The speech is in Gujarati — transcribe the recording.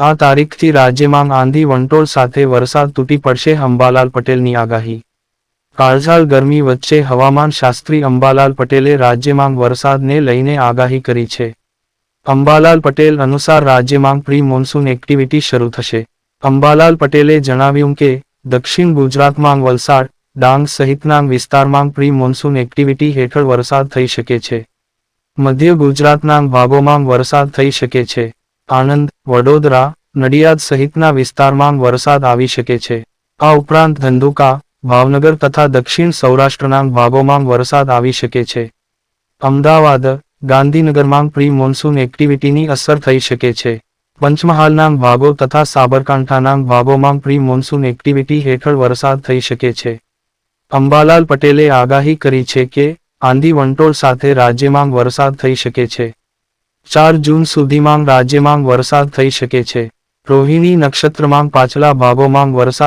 આ તારીખથી રાજ્યમાં આંધી વંટોળ સાથે વરસાદ તૂટી પડશે અંબાલાલ પટેલની આગાહી. કાળઝાળ ગરમી વચ્ચે હવામાન શાસ્ત્રી અંબાલાલ પટેલે રાજ્યમાં વરસાદને લઈને આગાહી કરી છે. અંબાલાલ પટેલ અનુસાર રાજ્યમાં પ્રી મોન્સૂન એક્ટિવિટી શરૂ થશે. અંબાલાલ પટેલે જણાવ્યું કે, દક્ષિણ ગુજરાતમાં વલસાડ, ડાંગ સહિતના વિસ્તારમાં પ્રી મોન્સૂન એક્ટિવિટી હેઠળ વરસાદ થઈ શકે છે. મધ્ય ગુજરાતના ભાગોમાં વરસાદ થઈ શકે છે. આણંદ, વડોદરા, નડિયાદ સહિતના વિસ્તારમાં વરસાદ આવી શકે છે. આ ઉપરાંત ધંધુકા, ભાવનગર તથા દક્ષિણ સૌરાષ્ટ્રના ભાગોમાં વરસાદ આવી શકે છે. અમદાવાદ, ગાંધીનગરમાં પ્રી મોન્સૂન એક્ટિવિટીની અસર થઈ શકે છે. પંચમહાલના ભાગો તથા સાબરકાંઠાના ભાગોમાં પ્રી મોન્સૂન એક્ટિવિટી હેઠળ વરસાદ થઈ શકે છે. અંબાલાલ પટેલે આગાહી કરી છે કે, આંધી વંટોળ સાથે રાજ્યમાં વરસાદ થઈ શકે છે. ચાર જૂન સુધીમાં રાજ્યમાં વરસાદ થઈ શકે છે. રોહિણી નક્ષત્રમાં પાછલા ભાગોમાં વરસાદ